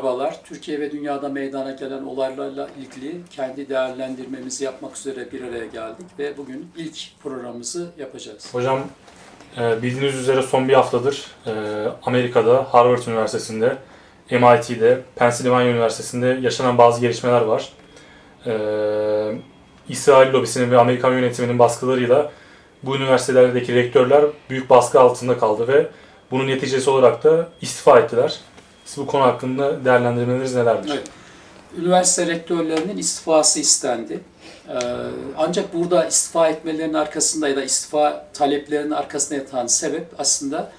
Merhabalar. Türkiye ve dünyada meydana gelen olaylarla ilgili kendi değerlendirmemizi yapmak üzere bir araya geldik ve bugün ilk programımızı yapacağız. Hocam e, bildiğiniz üzere son bir haftadır e, Amerika'da Harvard Üniversitesi'nde, MIT'de, Pennsylvania Üniversitesi'nde yaşanan bazı gelişmeler var. E, İsrail lobisinin ve Amerikan yönetiminin baskılarıyla bu üniversitelerdeki rektörler büyük baskı altında kaldı ve bunun neticesi olarak da istifa ettiler. Siz bu konu hakkında değerlendirmeleriniz nelerdir? Evet. Üniversite rektörlerinin istifası istendi. Ee, Ancak burada istifa etmelerinin arkasında ya da istifa taleplerinin arkasında yatan sebep aslında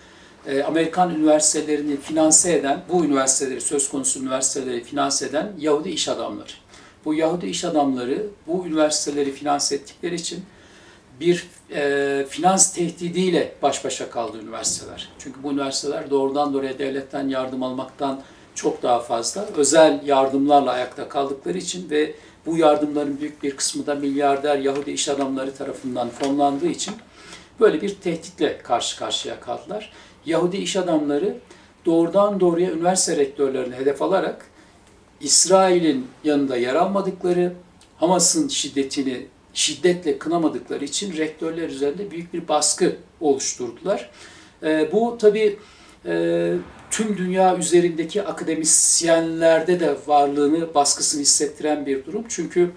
e, Amerikan üniversitelerini finanse eden, bu üniversiteleri, söz konusu üniversiteleri finanse eden Yahudi iş adamları. Bu Yahudi iş adamları bu üniversiteleri finanse ettikleri için bir e, finans tehdidiyle baş başa kaldı üniversiteler. Çünkü bu üniversiteler doğrudan doğruya devletten yardım almaktan çok daha fazla özel yardımlarla ayakta kaldıkları için ve bu yardımların büyük bir kısmı da milyarder Yahudi iş adamları tarafından fonlandığı için böyle bir tehditle karşı karşıya kaldılar. Yahudi iş adamları doğrudan doğruya üniversite rektörlerini hedef alarak İsrail'in yanında yer almadıkları, Hamas'ın şiddetini şiddetle kınamadıkları için rektörler üzerinde büyük bir baskı oluşturdular. E, bu tabii e, tüm dünya üzerindeki akademisyenlerde de varlığını, baskısını hissettiren bir durum. Çünkü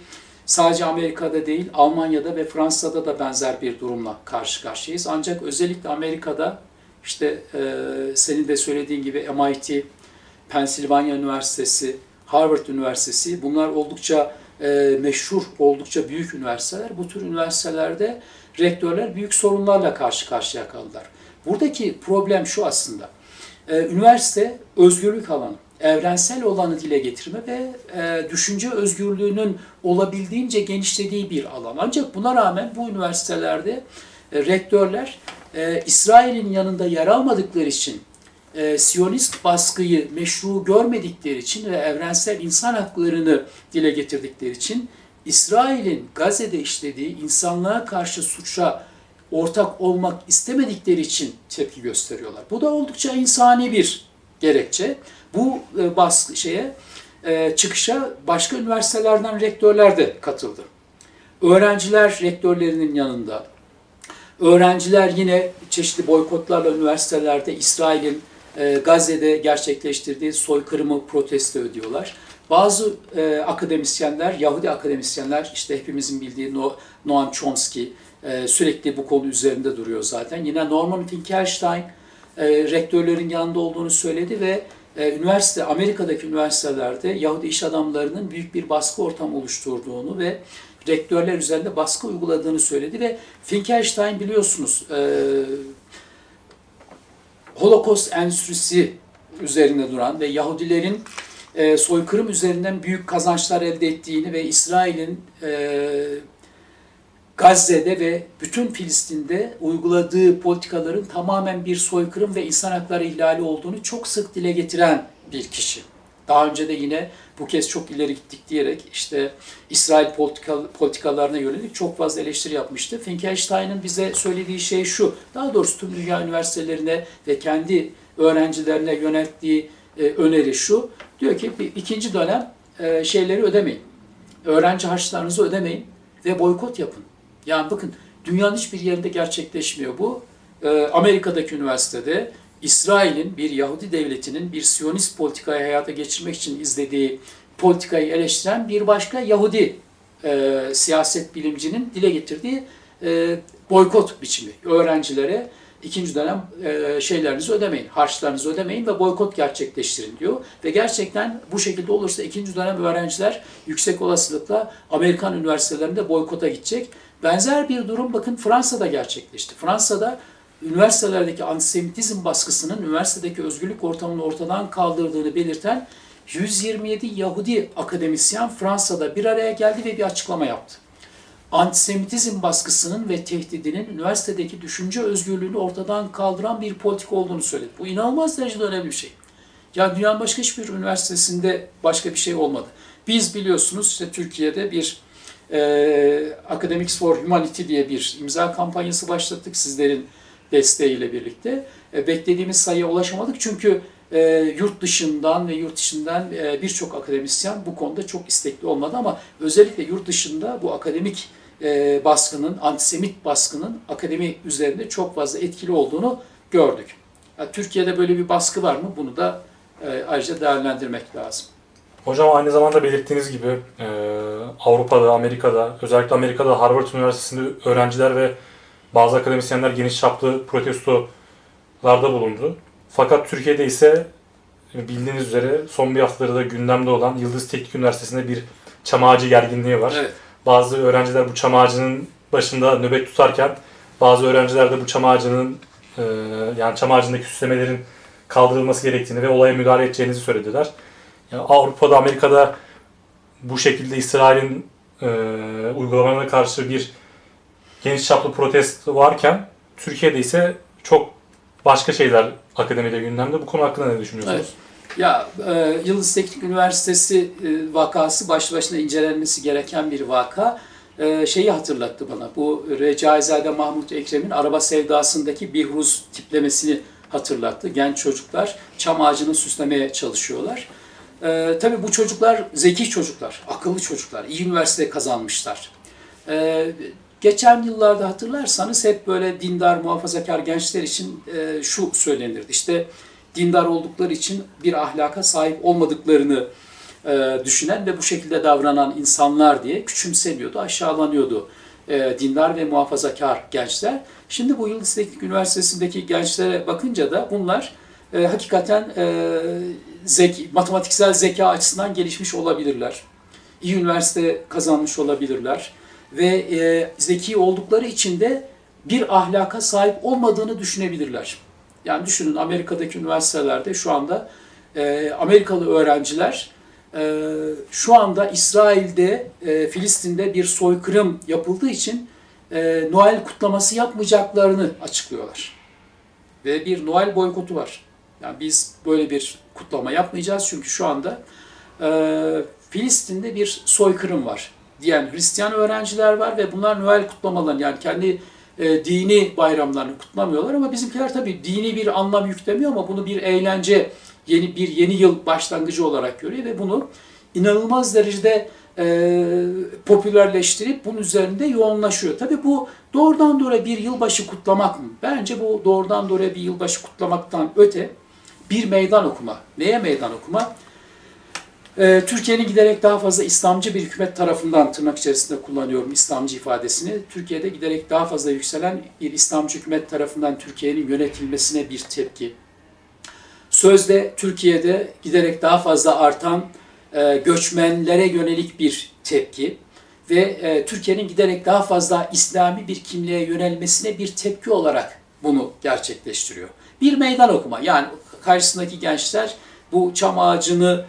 sadece Amerika'da değil, Almanya'da ve Fransa'da da benzer bir durumla karşı karşıyayız. Ancak özellikle Amerika'da işte e, senin de söylediğin gibi MIT, Pennsylvania Üniversitesi, Harvard Üniversitesi bunlar oldukça e, meşhur, oldukça büyük üniversiteler. Bu tür üniversitelerde rektörler büyük sorunlarla karşı karşıya kaldılar. Buradaki problem şu aslında. E, üniversite özgürlük alanı, evrensel olanı dile getirme ve e, düşünce özgürlüğünün olabildiğince genişlediği bir alan. Ancak buna rağmen bu üniversitelerde e, rektörler e, İsrail'in yanında yer almadıkları için e, Siyonist baskıyı meşru görmedikleri için ve evrensel insan haklarını dile getirdikleri için İsrail'in Gazze'de işlediği insanlığa karşı suça ortak olmak istemedikleri için tepki gösteriyorlar. Bu da oldukça insani bir gerekçe. Bu e, baskı şeye e, çıkışa başka üniversitelerden rektörler de katıldı. Öğrenciler rektörlerinin yanında. Öğrenciler yine çeşitli boykotlarla üniversitelerde İsrail'in e, Gazze'de gerçekleştirdiği soykırımı protesto ediyorlar. Bazı e, akademisyenler, Yahudi akademisyenler, işte hepimizin bildiği no, Noam Chomsky e, sürekli bu konu üzerinde duruyor zaten. Yine Norman Finkelstein e, rektörlerin yanında olduğunu söyledi ve e, üniversite, Amerika'daki üniversitelerde Yahudi iş adamlarının büyük bir baskı ortamı oluşturduğunu ve rektörler üzerinde baskı uyguladığını söyledi ve Finkelstein biliyorsunuz e, Holocaust endüstrisi üzerinde duran ve Yahudilerin e, soykırım üzerinden büyük kazançlar elde ettiğini ve İsrail'in e, Gazze'de ve bütün Filistin'de uyguladığı politikaların tamamen bir soykırım ve insan hakları ihlali olduğunu çok sık dile getiren bir kişi. Daha önce de yine bu kez çok ileri gittik diyerek işte İsrail politika, politikalarına yönelik çok fazla eleştiri yapmıştı. Finkelstein'ın bize söylediği şey şu, daha doğrusu tüm dünya üniversitelerine ve kendi öğrencilerine yönelttiği e, öneri şu. Diyor ki bir, ikinci dönem e, şeyleri ödemeyin. Öğrenci harçlarınızı ödemeyin ve boykot yapın. Yani bakın dünyanın hiçbir yerinde gerçekleşmiyor bu. E, Amerika'daki üniversitede İsrail'in bir Yahudi devletinin bir Siyonist politikayı hayata geçirmek için izlediği politikayı eleştiren bir başka Yahudi e, siyaset bilimcinin dile getirdiği e, boykot biçimi. Öğrencilere ikinci dönem e, şeylerinizi ödemeyin, harçlarınızı ödemeyin ve boykot gerçekleştirin diyor. Ve gerçekten bu şekilde olursa ikinci dönem öğrenciler yüksek olasılıkla Amerikan üniversitelerinde boykota gidecek. Benzer bir durum bakın Fransa'da gerçekleşti. Fransa'da üniversitelerdeki antisemitizm baskısının üniversitedeki özgürlük ortamını ortadan kaldırdığını belirten 127 Yahudi akademisyen Fransa'da bir araya geldi ve bir açıklama yaptı. Antisemitizm baskısının ve tehdidinin üniversitedeki düşünce özgürlüğünü ortadan kaldıran bir politik olduğunu söyledi. Bu inanılmaz derecede önemli bir şey. Yani dünyanın başka hiçbir üniversitesinde başka bir şey olmadı. Biz biliyorsunuz işte Türkiye'de bir e, Academics for Humanity diye bir imza kampanyası başlattık sizlerin desteğiyle birlikte. E, beklediğimiz sayıya ulaşamadık çünkü e, yurt dışından ve yurt içinden e, birçok akademisyen bu konuda çok istekli olmadı ama özellikle yurt dışında bu akademik e, baskının, antisemit baskının akademi üzerinde çok fazla etkili olduğunu gördük. Yani Türkiye'de böyle bir baskı var mı? Bunu da e, ayrıca değerlendirmek lazım. Hocam aynı zamanda belirttiğiniz gibi e, Avrupa'da, Amerika'da, özellikle Amerika'da Harvard Üniversitesi'nde öğrenciler ve bazı akademisyenler geniş çaplı protestolarda bulundu. Fakat Türkiye'de ise bildiğiniz üzere son bir haftalarda gündemde olan Yıldız Teknik Üniversitesi'nde bir çam ağacı gerginliği var. Evet. Bazı öğrenciler bu çam ağacının başında nöbet tutarken bazı öğrenciler de bu çam ağacının e, yani çam ağacındaki süslemelerin kaldırılması gerektiğini ve olaya müdahale edeceğinizi söylediler. Yani Avrupa'da, Amerika'da bu şekilde İsrail'in e, uygulamalarına karşı bir geniş çaplı protesto varken Türkiye'de ise çok başka şeyler akademide gündemde. Bu konu hakkında ne düşünüyorsunuz? Evet. Ya e, Yıldız Teknik Üniversitesi e, vakası başlı başına incelenmesi gereken bir vaka. E, şeyi hatırlattı bana. Bu Recaizade Mahmut Ekrem'in araba sevdasındaki Bihruz tiplemesini hatırlattı. Genç çocuklar çam ağacını süslemeye çalışıyorlar. E, tabii bu çocuklar zeki çocuklar, akıllı çocuklar, iyi üniversite kazanmışlar. E, geçen yıllarda hatırlarsanız hep böyle dindar, muhafazakar gençler için e, şu söylenirdi. İşte dindar oldukları için bir ahlaka sahip olmadıklarını e, düşünen ve bu şekilde davranan insanlar diye küçümseniyordu, aşağılanıyordu e, dindar ve muhafazakar gençler. Şimdi bu Yıldız Teknik Üniversitesi'ndeki gençlere bakınca da bunlar e, hakikaten e, zeki, matematiksel zeka açısından gelişmiş olabilirler. İyi üniversite kazanmış olabilirler ve e, zeki oldukları için de bir ahlaka sahip olmadığını düşünebilirler. Yani düşünün Amerika'daki üniversitelerde şu anda e, Amerikalı öğrenciler e, şu anda İsrail'de, e, Filistin'de bir soykırım yapıldığı için e, Noel kutlaması yapmayacaklarını açıklıyorlar. Ve bir Noel boykotu var. Yani biz böyle bir kutlama yapmayacağız çünkü şu anda e, Filistin'de bir soykırım var diyen Hristiyan öğrenciler var ve bunlar Noel kutlamalarını yani kendi e, dini bayramlarını kutlamıyorlar ama bizimkiler tabii dini bir anlam yüklemiyor ama bunu bir eğlence, yeni bir yeni yıl başlangıcı olarak görüyor ve bunu inanılmaz derecede e, popülerleştirip bunun üzerinde yoğunlaşıyor. Tabii bu doğrudan doğruya bir yılbaşı kutlamak mı? Bence bu doğrudan doğruya bir yılbaşı kutlamaktan öte bir meydan okuma. Neye meydan okuma? Ee, Türkiye'nin giderek daha fazla İslamcı bir hükümet tarafından tırnak içerisinde kullanıyorum İslamcı ifadesini. Türkiye'de giderek daha fazla yükselen bir İslamcı hükümet tarafından Türkiye'nin yönetilmesine bir tepki. Sözde Türkiye'de giderek daha fazla artan e, göçmenlere yönelik bir tepki ve e, Türkiye'nin giderek daha fazla İslami bir kimliğe yönelmesine bir tepki olarak bunu gerçekleştiriyor. Bir meydan okuma yani karşısındaki gençler bu çam ağacını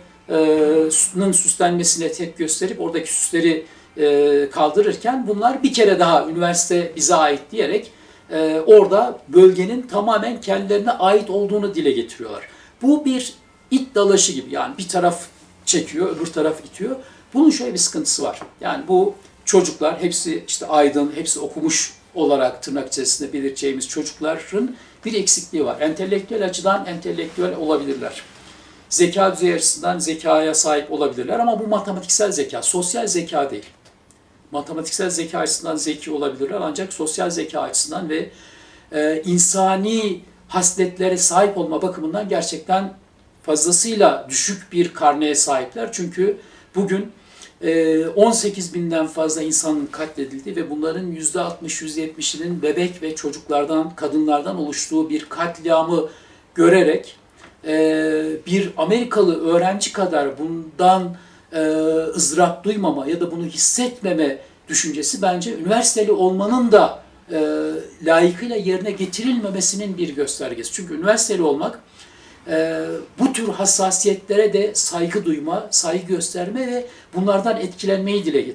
nın süslenmesine tepki gösterip oradaki süsleri e, kaldırırken bunlar bir kere daha üniversite bize ait diyerek e, orada bölgenin tamamen kendilerine ait olduğunu dile getiriyorlar. Bu bir it dalaşı gibi yani bir taraf çekiyor öbür taraf itiyor. Bunun şöyle bir sıkıntısı var. Yani bu çocuklar hepsi işte aydın, hepsi okumuş olarak tırnak içerisinde belirteceğimiz çocukların bir eksikliği var. Entelektüel açıdan entelektüel olabilirler zeka düzeyi açısından zekaya sahip olabilirler ama bu matematiksel zeka, sosyal zeka değil. Matematiksel zeka açısından zeki olabilirler ancak sosyal zeka açısından ve e, insani hasletlere sahip olma bakımından gerçekten fazlasıyla düşük bir karneye sahipler. Çünkü bugün e, 18 binden fazla insanın katledildiği ve bunların %60-%70'inin bebek ve çocuklardan, kadınlardan oluştuğu bir katliamı görerek e, bir Amerikalı öğrenci kadar bundan e, ızdırap duymama ya da bunu hissetmeme düşüncesi bence üniversiteli olmanın da e, layıkıyla yerine getirilmemesinin bir göstergesi. Çünkü üniversiteli olmak e, bu tür hassasiyetlere de saygı duyma, saygı gösterme ve bunlardan etkilenmeyi dile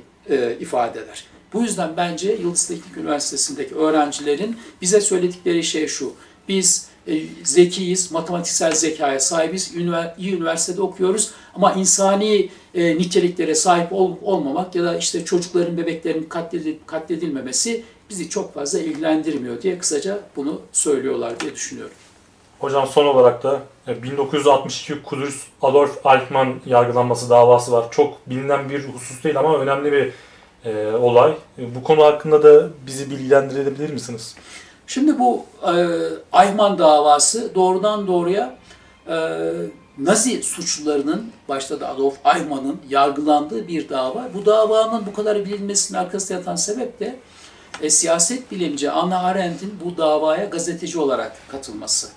ifade eder. Bu yüzden bence Yıldız Teknik Üniversitesi'ndeki öğrencilerin bize söyledikleri şey şu. Biz e, zekiyiz, matematiksel zekaya sahibiz, iyi üniversitede okuyoruz ama insani e, niteliklere sahip ol, olmamak ya da işte çocukların, bebeklerin katledilip katledilmemesi bizi çok fazla ilgilendirmiyor diye kısaca bunu söylüyorlar diye düşünüyorum. Hocam son olarak da E, 1962 Kudüs Adolf Eichmann yargılanması davası var. Çok bilinen bir husus değil ama önemli bir e, olay. E, bu konu hakkında da bizi bilgilendirebilir misiniz? Şimdi bu e, Ayman davası doğrudan doğruya e, Nazi suçlularının, başta da Adolf Eichmann'ın yargılandığı bir dava. Bu davanın bu kadar bilinmesinin arkasında yatan sebep de e, siyaset bilimci Anna Arendt'in bu davaya gazeteci olarak katılması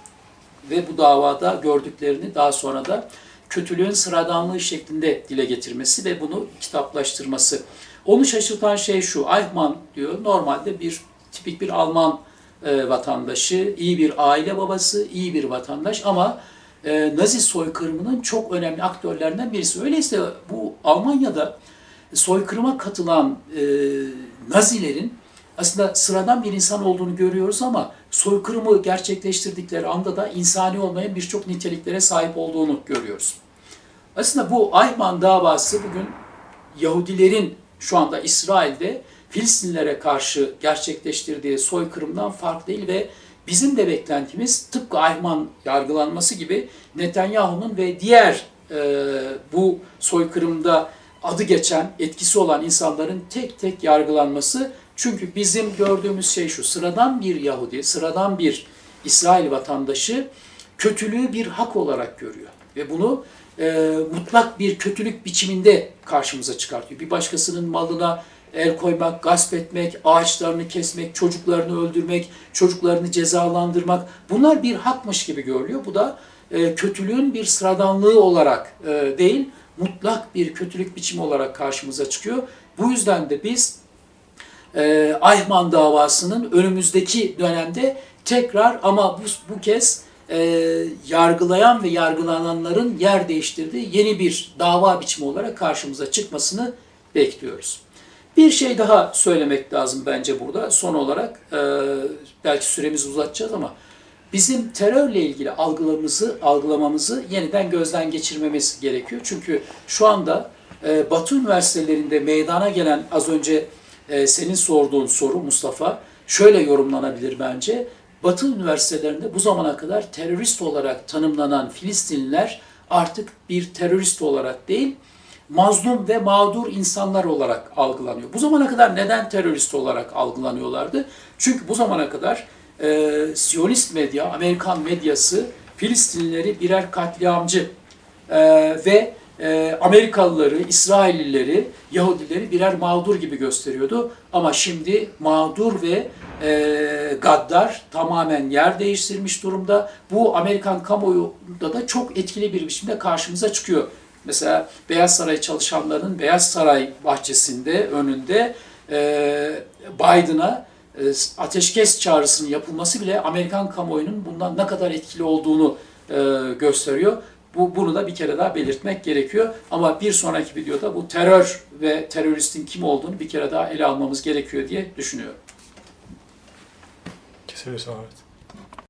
ve bu davada gördüklerini daha sonra da kötülüğün sıradanlığı şeklinde dile getirmesi ve bunu kitaplaştırması. Onu şaşırtan şey şu, Eichmann diyor normalde bir tipik bir Alman e, vatandaşı, iyi bir aile babası, iyi bir vatandaş ama e, Nazi soykırımının çok önemli aktörlerinden birisi. Öyleyse bu Almanya'da soykırıma katılan e, Nazilerin aslında sıradan bir insan olduğunu görüyoruz ama soykırımı gerçekleştirdikleri anda da insani olmayan birçok niteliklere sahip olduğunu görüyoruz. Aslında bu Ayman davası bugün Yahudilerin şu anda İsrail'de Filistinlilere karşı gerçekleştirdiği soykırımdan farklı değil ve bizim de beklentimiz tıpkı Ayman yargılanması gibi Netanyahu'nun ve diğer e, bu soykırımda adı geçen, etkisi olan insanların tek tek yargılanması. Çünkü bizim gördüğümüz şey şu, sıradan bir Yahudi, sıradan bir İsrail vatandaşı kötülüğü bir hak olarak görüyor. Ve bunu e, mutlak bir kötülük biçiminde karşımıza çıkartıyor. Bir başkasının malına el koymak, gasp etmek, ağaçlarını kesmek, çocuklarını öldürmek, çocuklarını cezalandırmak bunlar bir hakmış gibi görülüyor. Bu da e, kötülüğün bir sıradanlığı olarak e, değil, mutlak bir kötülük biçimi olarak karşımıza çıkıyor. Bu yüzden de biz e, Ayman davasının önümüzdeki dönemde tekrar ama bu, bu kez e, yargılayan ve yargılananların yer değiştirdiği yeni bir dava biçimi olarak karşımıza çıkmasını bekliyoruz. Bir şey daha söylemek lazım bence burada son olarak. E, belki süremizi uzatacağız ama bizim terörle ilgili algılamamızı, algılamamızı yeniden gözden geçirmemiz gerekiyor. Çünkü şu anda e, Batı üniversitelerinde meydana gelen az önce e, senin sorduğun soru Mustafa şöyle yorumlanabilir bence. Batı üniversitelerinde bu zamana kadar terörist olarak tanımlanan Filistinliler artık bir terörist olarak değil, mazlum ve mağdur insanlar olarak algılanıyor. Bu zamana kadar neden terörist olarak algılanıyorlardı? Çünkü bu zamana kadar e, Siyonist medya, Amerikan medyası Filistinlileri birer katliamcı e, ve e, Amerikalıları, İsraillileri, Yahudileri birer mağdur gibi gösteriyordu. Ama şimdi mağdur ve e, gaddar tamamen yer değiştirmiş durumda. Bu Amerikan kamuoyunda da çok etkili bir biçimde karşımıza çıkıyor. Mesela Beyaz Saray çalışanlarının Beyaz Saray bahçesinde önünde e, Biden'a e, ateşkes çağrısının yapılması bile Amerikan kamuoyunun bundan ne kadar etkili olduğunu e, gösteriyor. Bu, bunu da bir kere daha belirtmek gerekiyor. Ama bir sonraki videoda bu terör ve teröristin kim olduğunu bir kere daha ele almamız gerekiyor diye düşünüyorum. Kesebilirsin Ahmet.